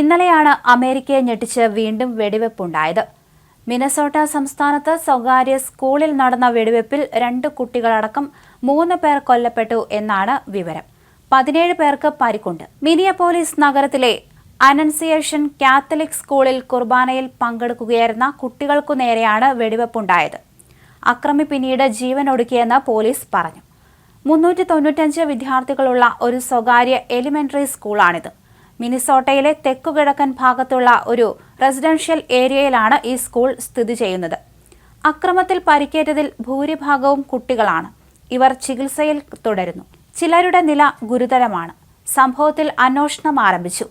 ഇന്നലെയാണ് അമേരിക്കയെ ഞെട്ടിച്ച് വീണ്ടും വെടിവെപ്പുണ്ടായത്. മിനസോട്ട സംസ്ഥാനത്ത് സ്വകാര്യ സ്കൂളിൽ നടന്ന വെടിവെപ്പിൽ രണ്ട് കുട്ടികളടക്കം മൂന്ന് പേർ കൊല്ലപ്പെട്ടു എന്നാണ് വിവരം. പതിനേഴ് പേർക്ക് പരിക്കുണ്ട്. മിനിയപോലീസ് നഗരത്തിലെ അനൻസിയേഷൻ കാത്തലിക് സ്കൂളിൽ കുർബാനയിൽ പങ്കെടുക്കുകയായിരുന്ന കുട്ടികൾക്കു നേരെയാണ് വെടിവെപ്പുണ്ടായത്. അക്രമി പിന്നീട് ജീവനൊടുക്കിയെന്ന് പോലീസ് പറഞ്ഞു. മുന്നൂറ്റി തൊണ്ണൂറ്റഞ്ച് വിദ്യാർത്ഥികളുള്ള ഒരു സ്വകാര്യ എലിമെന്ററി സ്കൂളാണിത്. മിനിസോട്ടയിലെ തെക്കുകിഴക്കൻ ഭാഗത്തുള്ള ഒരു റെസിഡൻഷ്യൽ ഏരിയയിലാണ് ഈ സ്കൂൾ സ്ഥിതി ചെയ്യുന്നത്. അക്രമത്തിൽ പരിക്കേറ്റതിൽ ഭൂരിഭാഗവും കുട്ടികളാണ്. ഇവർ ചികിത്സയിൽ തുടരുന്നു. ചിലരുടെ നില ഗുരുതരമാണ്. സംഭവത്തിൽ അന്വേഷണം ആരംഭിച്ചു.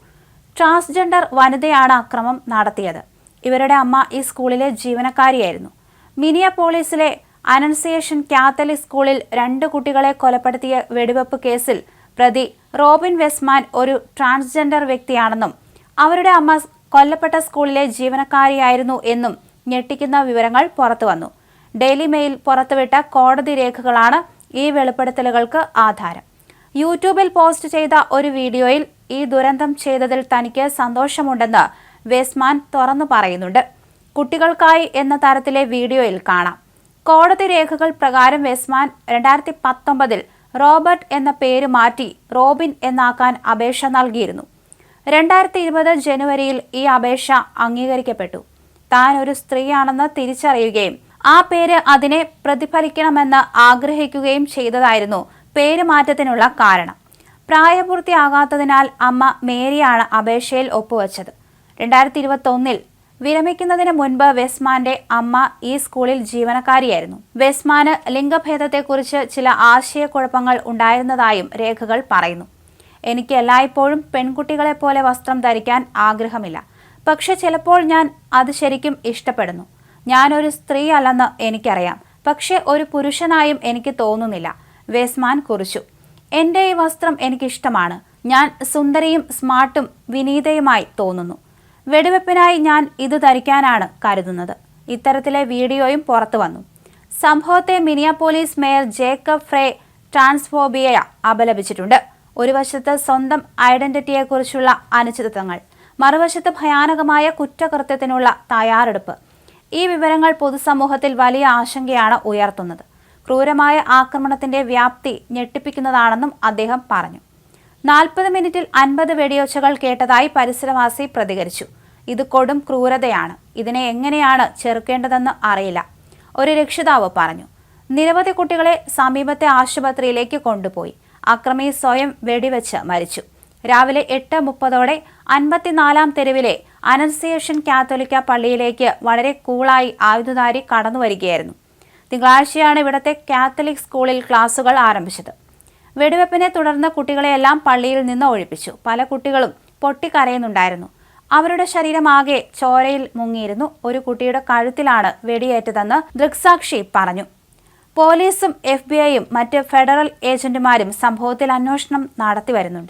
ട്രാൻസ്ജെൻഡർ വനിതയാണ് അക്രമം നടത്തിയത്. ഇവരുടെ അമ്മ ഈ സ്കൂളിലെ ജീവനക്കാരിയായിരുന്നു. മിനിയപോളിസിലെ അനൻസിയേഷൻ കാത്തലിക് സ്കൂളിൽ രണ്ട് കുട്ടികളെ കൊലപ്പെടുത്തിയ വെടിവെപ്പ് കേസിൽ പ്രതി റോബിൻ വെസ്മാൻ ഒരു ട്രാൻസ്ജെൻഡർ വ്യക്തിയാണെന്നും അവരുടെ അമ്മ കൊല്ലപ്പെട്ട സ്കൂളിലെ ജീവനക്കാരിയായിരുന്നു എന്നും ഞെട്ടിക്കുന്ന വിവരങ്ങൾ പുറത്തുവന്നു ഡെയിലി മെയിൽ പുറത്തുവിട്ട കോടതി രേഖകളാണ് ഈ വെളിപ്പെടുത്തലുകൾക്ക് ആധാരം. യൂട്യൂബിൽ പോസ്റ്റ് ചെയ്ത ഒരു വീഡിയോയിൽ ഈ ദുരന്തം ചെയ്തതിൽ തനിക്ക് സന്തോഷമുണ്ടെന്ന് വെസ്മാൻ തുറന്നു പറയുന്നുണ്ട്. കുട്ടികൾക്കായി എന്ന തരത്തിലെ വീഡിയോയിൽ കാണാം. കോടതി രേഖകൾ പ്രകാരം വെസ്മാൻ രണ്ടായിരത്തി പത്തൊമ്പതിൽ റോബർട്ട് എന്ന പേര് മാറ്റി റോബിൻ എന്നാക്കാൻ അപേക്ഷ നൽകിയിരുന്നു. രണ്ടായിരത്തി ഇരുപത് ജനുവരിയിൽ ഈ അപേക്ഷ അംഗീകരിക്കപ്പെട്ടു. താൻ ഒരു സ്ത്രീയാണെന്ന് തിരിച്ചറിയുകയും ആ പേര് അതിനെ പ്രതിഫലിക്കണമെന്ന് ആഗ്രഹിക്കുകയും ചെയ്തതായിരുന്നു പേര് മാറ്റത്തിനുള്ള കാരണം. പ്രായപൂർത്തിയാകാത്തതിനാൽ അമ്മ മേരിയാണ് അപേക്ഷയിൽ ഒപ്പുവച്ചത്. രണ്ടായിരത്തി ഇരുപത്തൊന്നിൽ വിരമിക്കുന്നതിന് മുൻപ് വെസ്മാന്റെ അമ്മ ഈ സ്കൂളിൽ ജീവനക്കാരിയായിരുന്നു. വെസ്മാന് ലിംഗഭേദത്തെക്കുറിച്ച് ചില ആശയക്കുഴപ്പങ്ങൾ ഉണ്ടായിരുന്നതായും രേഖകൾ പറയുന്നു. എനിക്ക് എല്ലായ്പ്പോഴും പെൺകുട്ടികളെ പോലെ വസ്ത്രം ധരിക്കാൻ ആഗ്രഹമില്ല. പക്ഷെ ചിലപ്പോൾ ഞാൻ അത് ശരിക്കും ഇഷ്ടപ്പെടുന്നു. ഞാനൊരു സ്ത്രീ അല്ലെന്ന് എനിക്കറിയാം. പക്ഷെ ഒരു പുരുഷനായും എനിക്ക് തോന്നുന്നില്ല. വെസ്മാൻ കുറിച്ചു. എന്റെ ഈ വസ്ത്രം എനിക്കിഷ്ടമാണ്. ഞാൻ സുന്ദരിയും സ്മാർട്ടും വിനീതയുമായി തോന്നുന്നു. വെടിവെപ്പിനായി ഞാൻ ഇത് ധരിക്കാനാണ് കരുതുന്നത്. ഇത്തരത്തിലെ വീഡിയോയും പുറത്തു വന്നു. സംഭവത്തെ Minneapolis mayor Jacob Frey transphobia അപലപിച്ചിട്ടുണ്ട്. ഒരു വശത്ത് സ്വന്തം ഐഡന്റിറ്റിയെക്കുറിച്ചുള്ള അനിശ്ചിതത്വങ്ങൾ മറുവശത്ത് ഭയാനകമായ കുറ്റകൃത്യത്തിനുള്ള തയ്യാറെടുപ്പ്. ഈ വിവരങ്ങൾ പൊതുസമൂഹത്തിൽ വലിയ ആശങ്കയാണ് ഉയർത്തുന്നത്. ക്രൂരമായ ആക്രമണത്തിന്റെ വ്യാപ്തി ഞെട്ടിപ്പിക്കുന്നതാണെന്നും അദ്ദേഹം പറഞ്ഞു. നാൽപ്പത് മിനിറ്റിൽ അൻപത് വെടിയൊച്ചകൾ കേട്ടതായി പരിസരവാസി പ്രതികരിച്ചു. ഇത് കൊടും ക്രൂരതയാണ്. ഇതിനെ എങ്ങനെയാണ് ചെറുക്കേണ്ടതെന്ന് അറിയില്ല. ഒരു രക്ഷിതാവ് പറഞ്ഞു. നിരവധി കുട്ടികളെ സമീപത്തെ ആശുപത്രിയിലേക്ക് കൊണ്ടുപോയി. അക്രമി സ്വയം വെടിവെച്ച് മരിച്ചു. രാവിലെ എട്ട് മുപ്പതോടെ അൻപത്തിനാലാം തെരുവിലെ അനൻസിയേഷൻ കാത്തോലിക്ക പള്ളിയിലേക്ക് വളരെ കൂളായി ആയുധധാരി കടന്നുവരികയായിരുന്നു. തിങ്കളാഴ്ചയാണ് ഇവിടത്തെ കാത്തലിക് സ്കൂളിൽ ക്ലാസുകൾ ആരംഭിച്ചത്. വെടിവെപ്പിനെ തുടർന്ന് കുട്ടികളെയെല്ലാം പള്ളിയിൽ നിന്ന് ഒഴിപ്പിച്ചു. പല കുട്ടികളും പൊട്ടിക്കരയുന്നുണ്ടായിരുന്നു. അവരുടെ ശരീരം ആകെ ചോരയിൽ മുങ്ങിയിരുന്നു. ഒരു കുട്ടിയുടെ കഴുത്തിലാണ് വെടിയേറ്റതെന്ന് ദൃക്സാക്ഷി പറഞ്ഞു. പോലീസും എഫ് ബി ഐയും മറ്റ് ഫെഡറൽ ഏജന്റുമാരും സംഭവത്തിൽ അന്വേഷണം നടത്തി വരുന്നുണ്ട്.